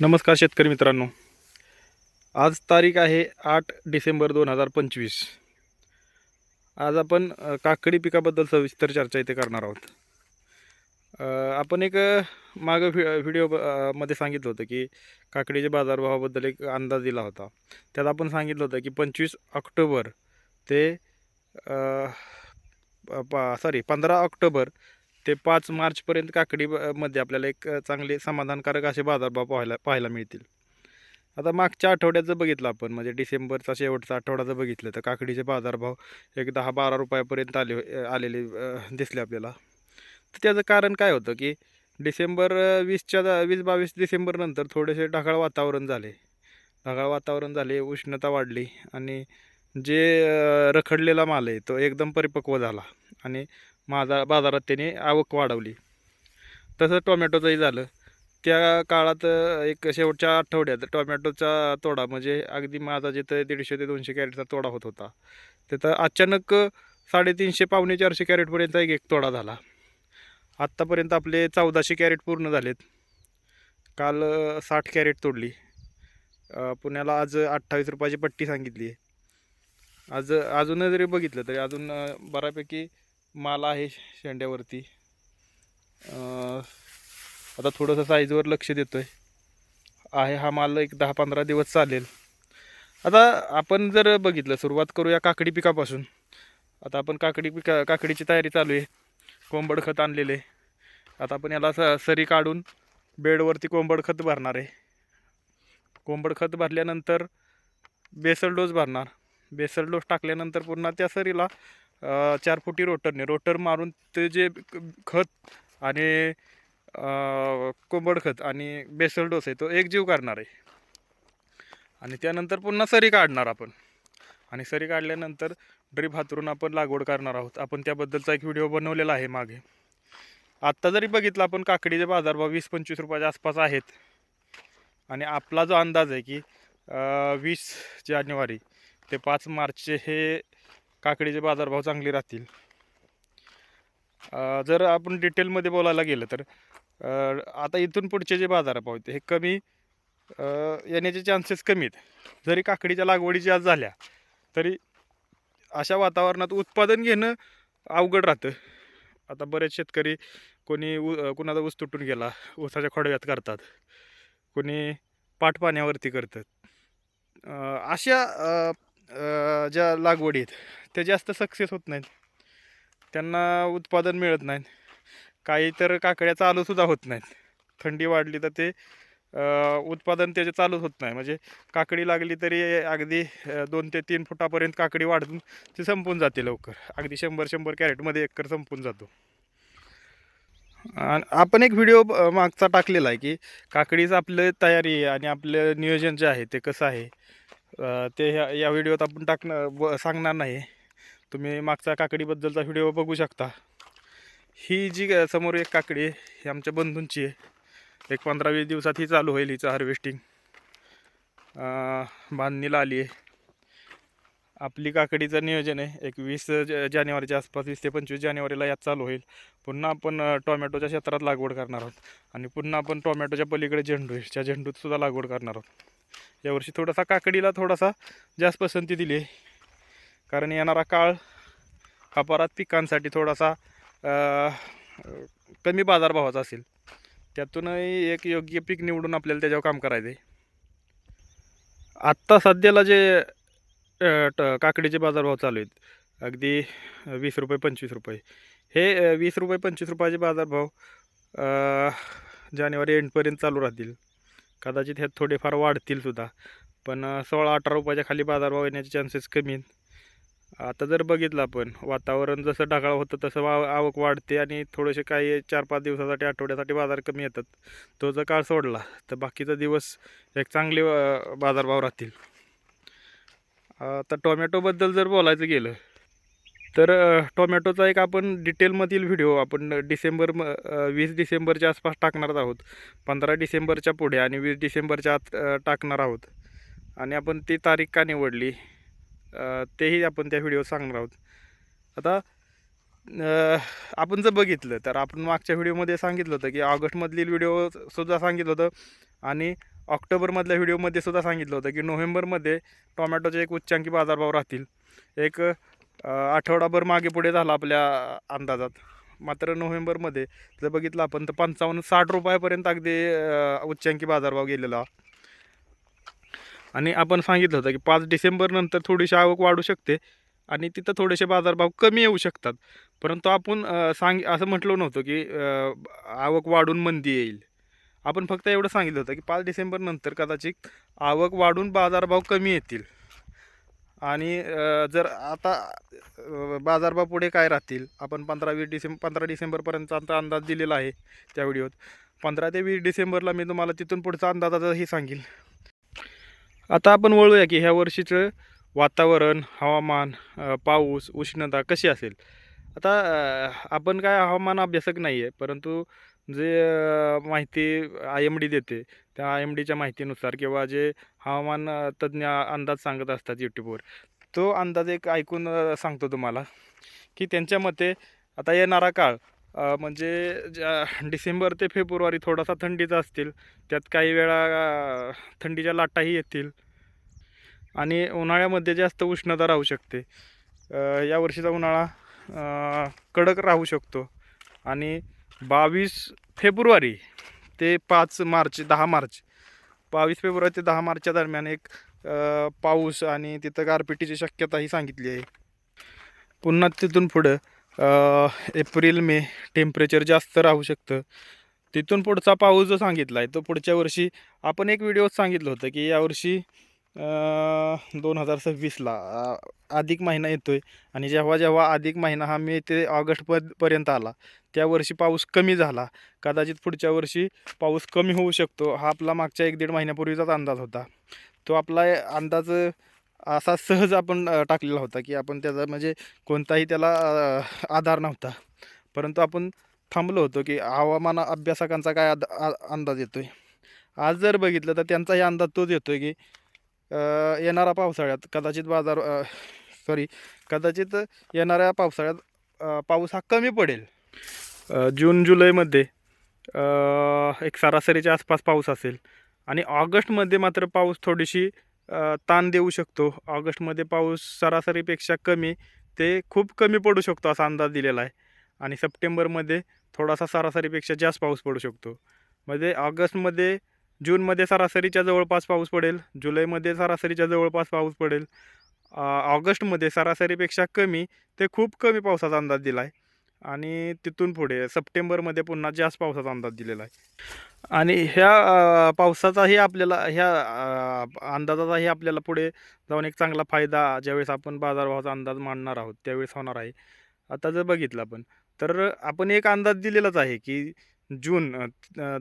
नमस्कार शेतकरी मित्रांनो. आज तारीख आहे आठ डिसेंबर दोन हजार पंचवीस. आज आपण काकडी पिकाबद्दल सविस्तर चर्चा इथे करणार आहोत. आपण एक मागं व्हि व्हिडिओ ब- मध्ये सांगितलं होतं की काकडीच्या बाजारभावाबद्दल एक अंदाज दिला होता. त्यात आपण सांगितलं होतं की पंचवीस ऑक्टोबर ते पा सॉरी पंधरा ऑक्टोबर ते पाच मार्चपर्यंत काकडी ब- मध्ये आपल्याला एक चांगले समाधानकारक असे बाजारभाव पाहायला पाहायला मिळतील. आता मागच्या आठवड्याचं बघितलं आपण म्हणजे डिसेंबरचा शेवटचा आठवडा जर बघितलं तर काकडीचे बाजारभाव एक दहा बारा रुपयापर्यंत आले आलेले दिसले आपल्याला. तर त्याचं कारण काय होतं की डिसेंबर वीसच्या वीस बावीस डिसेंबरनंतर थोडेसे ढगाळ वातावरण झाले. ढगाळ वातावरण झाले उष्णता वाढली आणि जे रखडलेला माल आहे तो एकदम परिपक्व झाला. आणि माझा बाजारात त्याने आवक वाढवली. तसं टोमॅटोचंही झालं. त्या काळात एक शेवटच्या आठवड्यात टोमॅटोचा तोडा म्हणजे अगदी माझा जिथं दीडशे ते दोनशे कॅरेटचा तोडा होत होता. तिथं अचानक साडेतीनशे पावणे चारशे कॅरेटपर्यंत एक एक तोडा झाला. आत्तापर्यंत आपले चौदाशे कॅरेट पूर्ण झालेत. काल साठ कॅरेट तोडली. पुण्याला आज अठ्ठावीस रुपयाची पट्टी सांगितली. आहे आज अजून जरी बघितलं तरी अजून बऱ्यापैकी माल आहे शेंड्यावरती. आता थोडंसं साईजवर लक्ष देतो आहे आहे हा माल एक दहा पंधरा दिवस चालेल. आता आपण जर बघितलं सुरुवात करूया काकडी पिकापासून. आता आपण काकडी पिका काकडीची तयारी चालू आहे. कोंबड खत आणलेले. आता आपण याला स सरी काढून बेडवरती कोंबड खत भरणार आहे. कोंबड खत भरल्यानंतर बेसल डोस भरणार. बेसल डोस टाकल्यानंतर पुन्हा त्या सरीला चार फुटी रोटरने. रोटर मारून ते जे खत आणि कोंबड खत आणि बेसल डोस आहे तो एक जीव करणार आहे. आणि त्यानंतर पुन्हा सरी काढणार आपण. आणि सरी काढल्यानंतर ड्रीप हातरून आपण लागवड करणार आहोत. आपण त्याबद्दलचा एक व्हिडिओ बनवलेला आहे मागे. आत्ता जरी बघितलं आपण काकडीचे बाजारभाव वीस पंचवीस रुपयाच्या आसपास आहेत. आणि आपला जो अंदाज आहे की वीस जानेवारी ते पाच मार्चचे हे काकडीचे बाजारभाव चांगले राहतील. जर आपण डिटेलमध्ये बोलायला गेलं तर आता इथून पुढचे जे बाजारभाव आहेत हे कमी येण्याचे चान्सेस कमी आहेत. जरी काकडीच्या लागवडीची आज झाल्या तरी अशा वातावरणात उत्पादन घेणं अवघड राहतं. आता बरेच शेतकरी कोणी उ कुणाचा ऊस तुटून गेला ऊसाच्या खोडव्यात करतात. कोणी पाठपाण्यावरती करतात. अशा ज्या लागवडी आहेत ते जास्त सक्सेस होत नाहीत. त्यांना उत्पादन मिळत नाहीत. काही तर काकड्या चालूसुद्धा होत नाहीत. थंडी वाढली तर ते उत्पादन त्याचे चालूच होत नाही. म्हणजे काकडी लागली तरी अगदी दोन ते तीन फुटापर्यंत काकडी वाढून ती संपून जाते लवकर. अगदी शंभर शंभर कॅरेटमध्ये एकर संपून जातो. आणि आपण एक व्हिडिओ मागचा टाकलेला आहे की काकडीचं आपलं तयारी आहे आणि आपलं नियोजन जे आहे ते कसं आहे? ते ह्या या व्हिडिओत आपण टाकणं सांगणार नाही. तुम्ही मागचा काकडीबद्दलचा व्हिडिओ बघू शकता. ही जी समोर एक काकडी आहे ही आमच्या बंधूंची आहे. एक पंधरा वीस दिवसात ही चालू होईल हिचं हार्वेस्टिंग बांधणीला आली आहे. आपली काकडीचं नियोजन आहे एक वीस ज- जानेवारीच्या आसपास वीस ते पंचवीस जानेवारीला यात चालू होईल. पुन्हा आपण टोमॅटोच्या क्षेत्रात लागवड करणार आहोत. आणि पुन्हा आपण टोमॅटोच्या पलीकडे झेंडू आहे त्या झेंडूतसुद्धा लागवड करणार आहोत. यावर्षी थोडासा काकडीला थोडासा जास्त पसंती दिली आहे. कारण येणारा काळ हा परत पिकांसाठी थोडासा कमी बाजारभावाचा असेल. त्यातूनही एक योग्य पीक निवडून आपल्याला त्याच्यावर काम करायचं आहे आत्ता सध्याला जे ट- काकडीचे बाजारभाव चालू आहेत अगदी वीस रुपये पंचवीस रुपये. हे वीस रुपये पंचवीस रुपयाचे बाजारभाव जानेवारी एंडपर्यंत चालू राहतील. कदाचित ह्यात थोडेफार वाढतील सुद्धा. पण सोळा अठरा रुपयाच्या खाली बाजारभाव येण्याचे चान्सेस कमी आहेत. आता जर बघितलं आपण वातावरण जसं ढगाळ होतं तसं वा आवक वाढते आणि थोडेसे काही चार पाच दिवसासाठी आठवड्यासाठी बाजार कमी येतात. तो जर काळ सोडला तर बाकीचा दिवस एक चांगले बाजारभाव राहतील. आता टोमॅटोबद्दल जर बोलायचं गेलं तर टोमॅटोचा एक आपण डिटेलमधील व्हिडिओ आपण डिसेंबर म वीस डिसेंबरच्या आसपास टाकणार आहोत. पंधरा डिसेंबरच्या पुढे आणि वीस डिसेंबरच्या आत टाकणार आहोत. आणि आपण ती तारीख का निवडली? तेही आपण त्या व्हिडिओ सांगणार आहोत. आता आपण जर बघितलं तर आपण मागच्या व्हिडिओमध्ये सांगितलं होतं की ऑगस्टमधील व्हिडिओसुद्धा सांगितलं होतं आणि ऑक्टोबरमधल्या व्हिडिओमध्ये सुद्धा सांगितलं होतं की नोव्हेंबरमध्ये टोमॅटोचे एक उच्चांकी बाजारभाव राहतील. एक आठवडाभर मागे पुढे झाला आपल्या अंदाजात. मात्र नोव्हेंबरमध्ये जर बघितलं आपण तर पंचावन्न साठ रुपयापर्यंत अगदी उच्चांकी बाजारभाव गेलेला. आणि आपण सांगितलं होतं की पाच डिसेंबरनंतर थोडीशी आवक वाढू शकते आणि तिथं थोडेसे बाजारभाव कमी येऊ शकतात. परंतु आपण सांग असं म्हटलं नव्हतं की आवक वाढून मंदी येईल. आपण फक्त एवढं सांगितलं होतं की पाच डिसेंबरनंतर कदाचित आवक वाढून बाजारभाव कमी येतील. आणि जर आता बाजारभाव पुढे काय राहतील? आपण पंधरा वीस डिसेंब पंधरा डिसेंबरपर्यंतचा आता अंदाज दिलेला आहे त्या व्हिडिओत. पंधरा ते वीस डिसेंबरला मी तुम्हाला तिथून पुढचा अंदाजाचंही सांगेल. आता आपण वळूया की ह्या वर्षीचं वातावरण हवामान पाऊस उष्णता कशी असेल? आता आपण काय हवामान अभ्यासक नाही आहे परंतु जे माहिती आय एम डी देते त्या आय एम डीच्या माहितीनुसार किंवा जे हवामान तज्ज्ञ अंदाज सांगत असतात यूट्यूबवर तो अंदाज एक ऐकून सांगतो तुम्हाला की त्यांच्या मते आता येणारा काळ म्हणजे ज्या डिसेंबर ते फेब्रुवारी थोडासा थंडीचा असतील त्यात काही वेळा थंडीच्या लाटाही येतील. आणि उन्हाळ्यामध्ये जास्त उष्णता राहू शकते. यावर्षीचा या वर्षीचा उन्हाळा कडक राहू शकतो. आणि बावीस फेब्रुवारी ते पाच मार्च दहा मार्च बावीस फेब्रुवारी ते दहा मार्चच्या दरम्यान एक पाऊस आणि तिथं गारपिटीची शक्यताही सांगितली आहे. पुन्हा तिथून पुढं एप्रिल मे टेम्परेचर जास्त राहू शकतं. तिथून पुढचा पाऊस जो सांगितला आहे तो पुढच्या वर्षी आपण एक व्हिडिओत सांगितलं होतं की यावर्षी दोन हजार सव्वीसला अधिक महिना येतो आहे आणि जेव्हा जेव्हा अधिक महिना हा मे ते ऑगस्ट पर्यंत आला त्या वर्षी पाऊस कमी झाला. कदाचित पुढच्या वर्षी पाऊस कमी होऊ शकतो. हा आपला मागच्या एक दीड महिन्यापूर्वीचाच अंदाज होता. तो आपला अंदाज असा सहज आपण टाकलेला होता की आपण त्याचा म्हणजे कोणताही त्याला आधार नव्हता. परंतु आपण थांबलो होतो की हवामान अभ्यासकांचा काय आद अंदाज येतो आहे आज जर बघितलं तर त्यांचाही अंदाज तोच येतो आहे की येणाऱ्या येणारा पावसाळ्यात कदाचित बाजार सॉरी कदाचित येणाऱ्या पावसाळ्यात पाऊस हा कमी पडेल. जून जुलैमध्ये एक सरासरीच्या आसपास पाऊस असेल. आणि ऑगस्टमध्ये मात्र पाऊस थोडीशी ताण देऊ शकतो. ऑगस्टमध्ये पाऊस सरासरीपेक्षा कमी ते खूप कमी पडू शकतो असा अंदाज दिलेला आहे. आणि सप्टेंबरमध्ये थोडासा सरासरीपेक्षा जास्त पाऊस पडू शकतो. म्हणजे ऑगस्टमध्ये जूनमध्ये सरासरीच्या जवळपास पाऊस पडेल जुलैमध्ये सरासरीच्या जवळपास पाऊस पडेल. ऑगस्टमध्ये सरासरीपेक्षा कमी ते खूप कमी पावसाचा अंदाज दिला आहे. आणि तिथून पुढे सप्टेंबरमध्ये पुन्हा जास्त पावसाचा अंदाज दिलेला आहे. आणि ह्या पावसाचाही आपल्याला ह्या अंदाजाचाही आपल्याला पुढे जाऊन एक चांगला फायदा ज्यावेळेस आपण बाजारभावाचा अंदाज मांडणार आहोत त्यावेळेस होणार आहे. आता जर बघितलं आपण तर आपण एक अंदाज दिलेलाच आहे की जून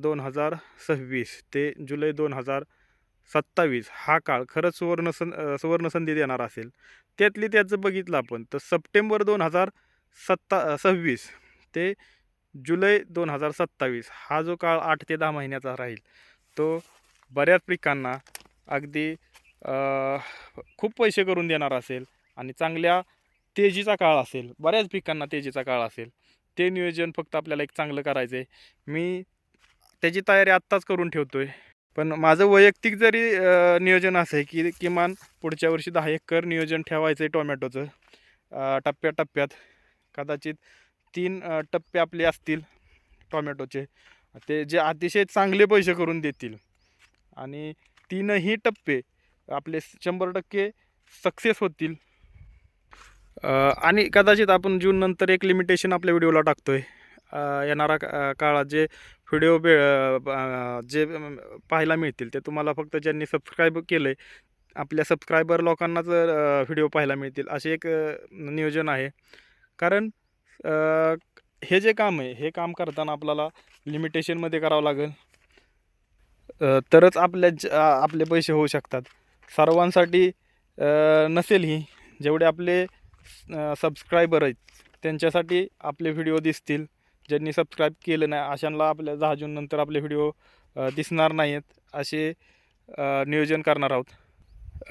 दोन हजार सव्वीस ते जुलै दोन हजार सत्तावीस हा काळ खरंच सुवर्ण सन सुवर्ण सुवर्णसंधी देणार असेल. त्यातली त्याचं बघितलं आपण तर सप्टेंबर दोन हजार सत्ता सव्वीस ते जुलै दोन हजार सत्तावीस. हा जो काळ आठ ते दहा महिन्याचा राहील तो बऱ्याच पिकांना अगदी खूप पैसे करून देणार असेल आणि चांगल्या तेजीचा काळ असेल. बऱ्याच पिकांना तेजीचा काळ असेल. ते नियोजन फक्त आपल्याला एक चांगलं करायचं आहे मी त्याची तयारी आत्ताच करून ठेवतो आहे पण माझं वैयक्तिक जरी नियोजन असं आहे की किमान पुढच्या वर्षी दहा एकर नियोजन ठेवायचं आहे टोमॅटोचं टप्प्याटप्प्यात. कदाचित तीन टप्पे आपले असतील टोमॅटोचे. ते जे अतिशय चांगले पैसे करून देतील. आणि तीनही टप्पे आपले शंभर टक्के सक्सेस होतील. आणि कदाचित आपण जून नंतर एक लिमिटेशन आपल्या व्हिडिओला टाकतोय. आहे येणारा का- काळात जे व्हिडिओ बे जे पाहायला मिळतील ते तुम्हाला फक्त ज्यांनी सबस्क्राईब केलं आहे आपल्या सबस्क्रायबर लोकांनाच व्हिडिओ पाहायला मिळतील असे एक नियोजन आहे. कारण हे जे काम आहे हे काम करताना आपल्याला लिमिटेशनमध्ये करावं लागेल. तरच आपल्या ज- आपले पैसे होऊ शकतात. सर्वांसाठी नसेल ही. जेवढे आपले सबस्क्रायबर आहेत त्यांच्यासाठी आपले व्हिडिओ दिसतील. ज्यांनी सबस्क्राईब केलं नाही अशांना आपल्या दहा जूननंतर आपले व्हिडिओ दिसणार नाही आहेत असे नियोजन करणार आहोत.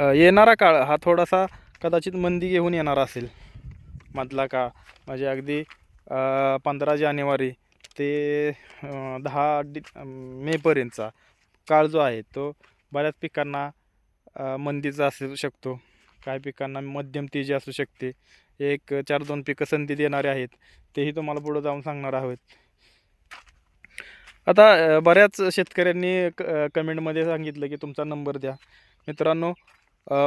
येणारा काळ हा थोडासा कदाचित मंदी घेऊन येणारा असेल. मधला काळ म्हणजे अगदी पंधरा जानेवारी ते दहा डि मेपर्यंतचा काळ जो आहे तो बऱ्याच पिकांना मंदीचा असू शकतो. काही पिकांना मध्यम तेजी असू शकते. एक चार दोन पिकं संधी देणारे आहेत. तेही तुम्हाला पुढं जाऊन सांगणार आहोत. आता बऱ्याच शेतकऱ्यांनी क कमेंटमध्ये सांगितलं की तुमचा नंबर द्या. मित्रांनो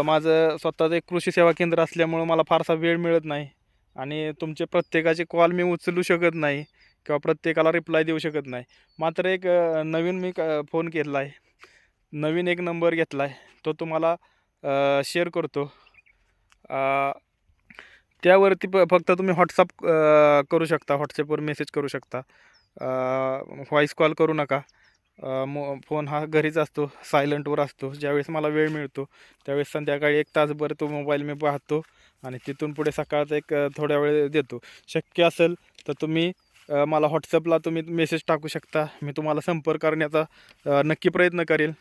माझं स्वतःचं एक कृषी सेवा केंद्र असल्यामुळं मला फारसा वेळ मिळत नाही. आणि तुमचे प्रत्येकाचे कॉल मी उचलू शकत नाही किंवा प्रत्येकाला रिप्लाय देऊ शकत नाही. मात्र एक नवीन मी क फोन केला आहे नवीन एक नंबर घेतला आहे तो तुम्हाला शेअर करतो. त्यावरती प फक्त तुम्ही व्हॉट्सअप करू शकता. व्हॉट्सअपवर मेसेज करू शकता. व्हॉईस कॉल करू नका. मो फोन हा घरीच असतो. सायलंटवर असतो. ज्यावेळेस मला वेळ मिळतो त्यावेळेस संध्याकाळी एक तासभर तो मोबाईल मी पाहतो. आणि तिथून पुढे सकाळचा एक थोड्या वेळ देतो. शक्य असेल तर तुम्ही मला व्हॉट्सअपला तुम्ही मेसेज टाकू शकता. मी तुम्हाला संपर्क करण्याचा नक्की प्रयत्न करेल.